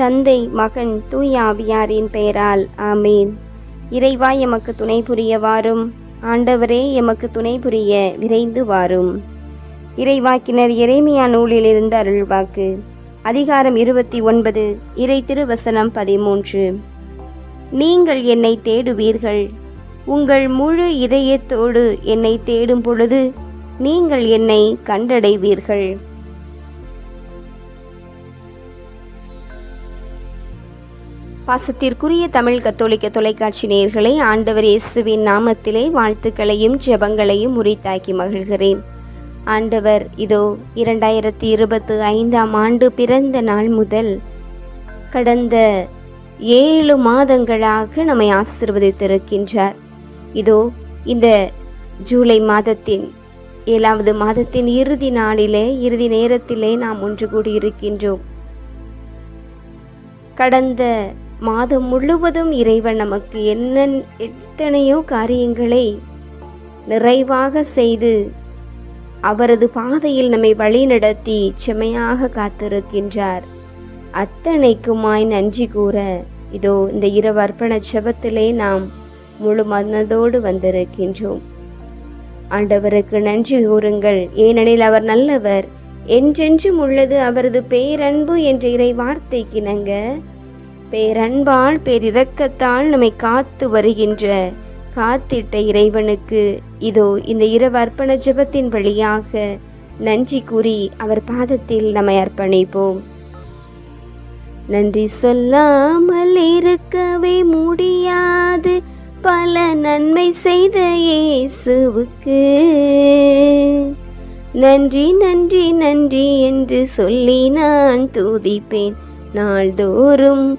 தந்தை மகன் தூய ஆவியாரின் பெயரால் ஆமேன். இறைவா எமக்கு துணை புரிய வாரும் ஆண்டவரே எமக்கு துணை புரிய விரைந்து வாரும். இறைவாக்கினர் இறைமையா நூலிலிருந்து அருள்வாக்கு. அதிகாரம் இருபத்தி ஒன்பது இறை திருவசனம் பதிமூன்று. நீங்கள் என்னை தேடுவீர்கள். உங்கள் முழு இதயத்தோடு என்னை தேடும் பொழுது நீங்கள் என்னை கண்டடைவீர்கள். பாசத்திற்குரிய தமிழ் கத்தோலிக்க தொலைக்காட்சி நேயர்களை ஆண்டவர் இயேசுவின் நாமத்திலே வாழ்த்துக்களையும் ஜெபங்களையும் உரித்தாக்கி மகிழ்கிறேன். ஆண்டவர் இதோ இரண்டாயிரத்தி இருபத்தி ஐந்தாம் ஆண்டு பிறந்த நாள் முதல் கடந்த ஏழு மாதங்களாக நம்மை ஆசிர்வதித்திருக்கின்றார். இதோ இந்த ஜூலை மாதத்தின் ஏழாவது மாதத்தின் இறுதி நாளிலே இறுதி நேரத்திலே நாம் ஒன்று கூடி இருக்கின்றோம் கடந்த மாதம் முழுவதும் இறைவன் நமக்கு என்ன எத்தனையோ காரியங்களை நிறைவாக செய்து அவரது பாதையில் நம்மை வழிநடத்தி செமையாக காத்திருக்கின்றார். அத்தனைக்குமாய் நன்றி கூற இதோ இந்த இரவு அர்ப்பண செபத்திலே நாம் முழு மனதோடு வந்திருக்கின்றோம். ஆண்டவருக்கு நன்றி கூறுங்கள். ஏனெனில் அவர் நல்லவர். என்றென்றும் உள்ளது அவரது பேரன்பு என்ற இறை வார்த்தைக்கிணங்க பேரன்பால் பேரிரக்கத்தால் நம்மை காத்து வருகின்ற காத்திட்ட இறைவனுக்கு இதோ இந்த இரவு அர்ப்பண ஜெபத்தின் வழியாக நன்றி கூறி அவர் பாதத்தில் நம்மை அர்ப்பணிப்போம். நன்றி சொல்லாமல் இருக்கவே முடியாது பல நன்மை செய்த இயேசுவுக்கு. நன்றி நன்றி நன்றி என்று சொல்லி நான் துதிப்பேன். நாள்தோறும்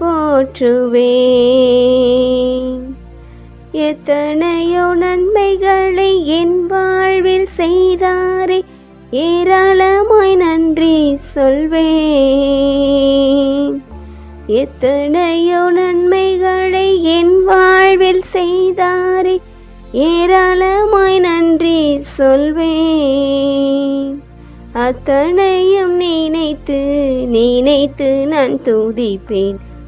போற்றுவேன் எத்தனையோ நன்மைகளை என் வாழ்வில் செய்தாரே ஏராளமாய் நன்றி சொல்வேன். எத்தனையோ நன்மைகளை என் வாழ்வில் செய்தாரே ஏராளமாய் நன்றி சொல்வேன். அத்தனையும் நினைத்து நினைத்து நான் துதிப்பேன்.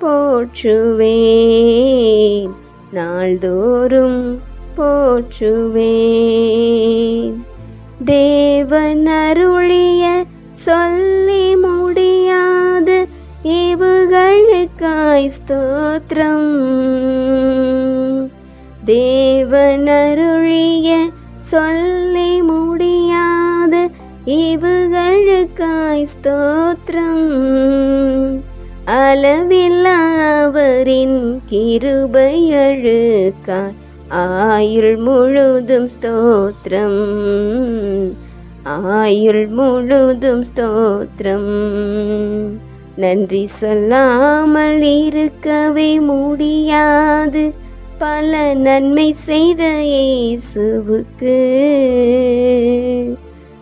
போற்றுவேன். நாள்தோறும் போற்றுவேன். தேவன் அருளிய சொல்லி முடியாது ஏவுகளுக்காய் ஸ்தோத்திரம். தேவன் அருளிய சொல்லி முடியாது இவுகளுக்காய் ஸ்தோத்திரம். அளவில்லாவரின் கிருபையழுக்காய் ஆயுள் முழுதும் ஸ்தோத்திரம். ஆயுள் முழுதும் ஸ்தோத்திரம். நன்றி சொல்லாமல் இருக்கவே முடியாது. பல நன்மை செய்த இயேசுவுக்கு.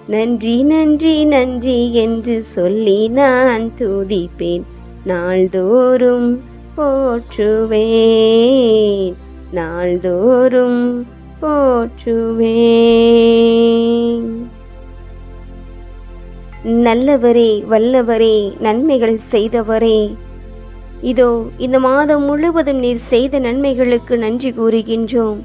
நன்றி நன்றி நன்றி என்று சொல்லி நான் துதிப்பேன். நாள்தோறும் போற்றுவேன். நாள்தோறும் போற்றுவேன். நல்லவரே வல்லவரே நன்மைகள் செய்தவரே. இதோ இந்த மாதம் முழுவதும் நீர் செய்த நன்மைகளுக்கு நன்றி கூறுகின்றோம்.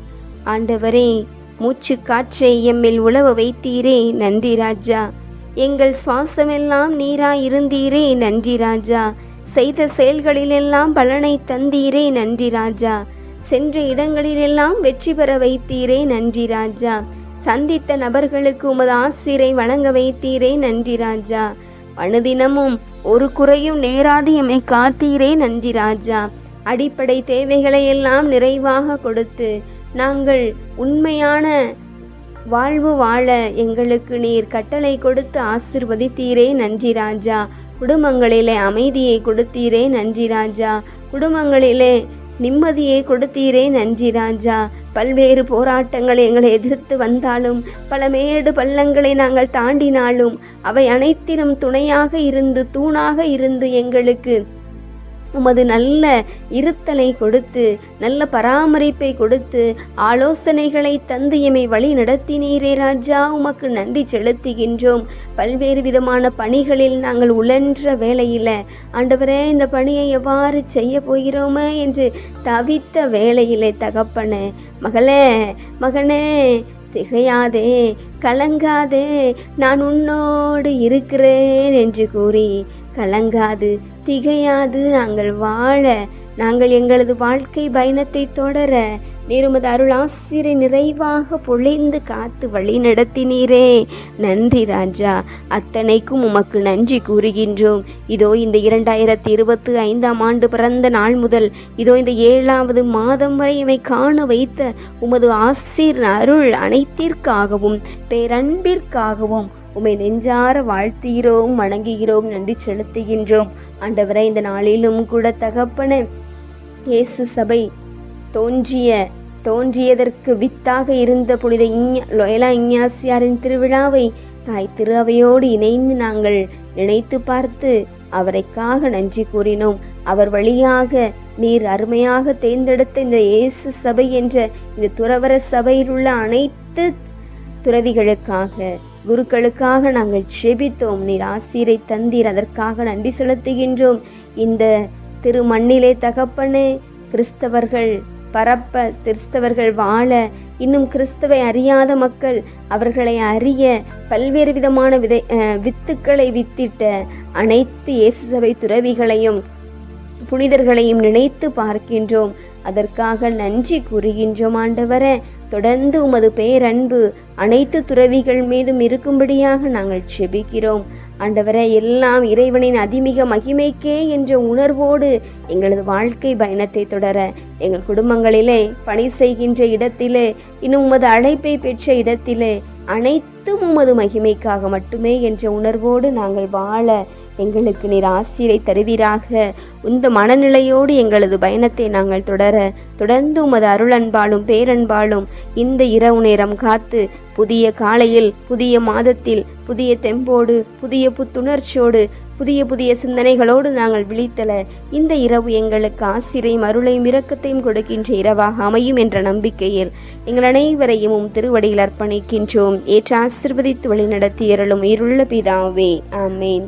ஆண்டவரே மூச்சு காற்றை எம்மில் உழவ வைத்தீரே நன்றி ராஜா. எங்கள் சுவாசமெல்லாம் நீராய் இருந்தீரே நன்றி ராஜா. செய்த செயல்களிலெல்லாம் பலனை தந்தீரே நன்றி ராஜா. சென்ற இடங்களிலெல்லாம் வெற்றி பெற வைத்தீரே நன்றி ராஜா. சந்தித்த நபர்களுக்கு உமது ஆசிரை வழங்க வைத்தீரே நன்றி ராஜா. அனுதினமும் ஒரு குறையும் நேராது எம்மை காத்தீரே நன்றி ராஜா. அடிப்படை தேவைகளை எல்லாம் நிறைவாக கொடுத்து நாங்கள் உண்மையான வாழ்வு வாழ எங்களுக்கு நீர் கட்டளை கொடுத்து ஆசிர்வதித்தீரே நன்றி ராஜா. குடும்பங்களிலே அமைதியை கொடுத்தீரே நன்றி ராஜா. குடும்பங்களிலே நிம்மதியை கொடுத்தீரே நன்றி ராஜா. பல்வேறு போராட்டங்கள் எங்களை எதிர்த்து வந்தாலும் பல மேடு பள்ளங்களை நாங்கள் தாண்டினாலும் அவை அனைத்திலும் துணையாக இருந்து தூணாக இருந்து எங்களுக்கு உமது நல்ல இருத்தலை கொடுத்து நல்ல பராமரிப்பை கொடுத்து ஆலோசனைகளை தந்து எமை வழி நடத்தினீரே ராஜா. உமக்கு நன்றி செலுத்துகின்றோம். பல்வேறு விதமான பணிகளில் நாங்கள் உழன்ற வேலையில் ஆண்டவரே இந்த பணியை எவ்வாறு செய்ய போகிறோமே என்று தவித்த வேலையிலே தகப்பனே மகளே மகனே திகையாதே கலங்காதே நான் உன்னோடு இருக்கிறேன் என்று கூறி கலங்காது திகையாது நாங்கள் வாழ. நாங்கள் எங்களது வாழ்க்கை பயணத்தை தொடர. நிருமது அருளாசிரை நிறைவாக பொழிந்து காத்து வழி நடத்தினீரே. நன்றி ராஜா. அத்தனைக்கும் உமக்கு நன்றி கூறுகின்றோம். இதோ இந்த இரண்டாயிரத்தி இருபத்தி ஐந்தாம் ஆண்டு பிறந்த நாள் முதல் இதோ இந்த ஏழாவது மாதம் வரை இவை காண வைத்த உமது ஆசிர் அருள் அனைத்திற்காகவும் பேரன்பிற்காகவும் உமை நெஞ்சார வாழ்த்துகிறோம் வணங்குகிறோம் நன்றி செலுத்துகின்றோம். ஆண்டவரை இந்த நாளிலும் கூட தகப்பன இயேசு சபை தோன்றிய தோன்றியதற்கு வித்தாக இருந்த புனித இஞ்ஞா லொயலா இஞ்ஞாசியாரின் திருவிழாவை தாய் திரு அவையோடு இணைந்து நாங்கள் நினைத்து பார்த்து அவரைக்காக நன்றி கூறினோம். அவர் வழியாக நீர் அருமையாக தேர்ந்தெடுத்த இந்த இயேசு சபை என்ற இந்த துறவர சபையில் உள்ள அனைத்து துறவிகளுக்காக குருக்களுக்காக நாங்கள் செபித்தோம். நீர் ஆசீரை தந்தீர். அதற்காக நன்றி செலுத்துகின்றோம். இந்த திருமண்ணிலே தகப்பனே கிறிஸ்தவர்கள் பரப்ப கிறிஸ்தவர்கள் வாழ இன்னும் கிறிஸ்தவை அறியாத மக்கள் அவர்களை அறிய பல்வேறு விதமான விதை வித்துக்களை வித்திட்ட அனைத்து இயேசு சபை துறவிகளையும் புனிதர்களையும் நினைத்து பார்க்கின்றோம். அதற்காக நன்றி கூறுகின்றோம் ஆண்டவர. தொடர்ந்து உமது பேரன்பு அனைத்து துறவிகள் மீதும் இருக்கும்படியாக நாங்கள் செபிக்கிறோம். ஆண்டவரே எல்லாம் இறைவனின் அதிமிக மகிமைக்கே என்ற உணர்வோடு எங்களது வாழ்க்கை பயணத்தை தொடர எங்கள் குடும்பங்களிலே பணி செய்கின்ற இடத்திலே இன்னும் உமது அழைப்பை பெற்ற இடத்திலே அனைத்தும் உமது மகிமைக்காக மட்டுமே என்ற உணர்வோடு நாங்கள் வாழ எங்களுக்கு நீர் ஆசிரை தருவீராக. இந்த மனநிலையோடு எங்களது பயணத்தை நாங்கள் தொடர தொடர்ந்து உமது அருளன்பாலும் பேரன்பாலும் இந்த இரவு நேரம் காத்து புதிய காலையில் புதிய மாதத்தில் புதிய தெம்போடு புதிய புத்துணர்ச்சியோடு புதிய புதிய சிந்தனைகளோடு நாங்கள் விழித்தல இந்த இரவு எங்களுக்கு ஆசிரியம் அருளையும் இரக்கத்தையும் கொடுக்கின்ற இரவாக அமையும் என்ற நம்பிக்கையில் எங்கள் அனைவரையும் உம் திருவடியில் அர்ப்பணிக்கின்றோம். ஏற்ற ஆசிர்வதித்து வழிநடத்தி இரளும் இருள்ள பிதாவே. ஆமேன்.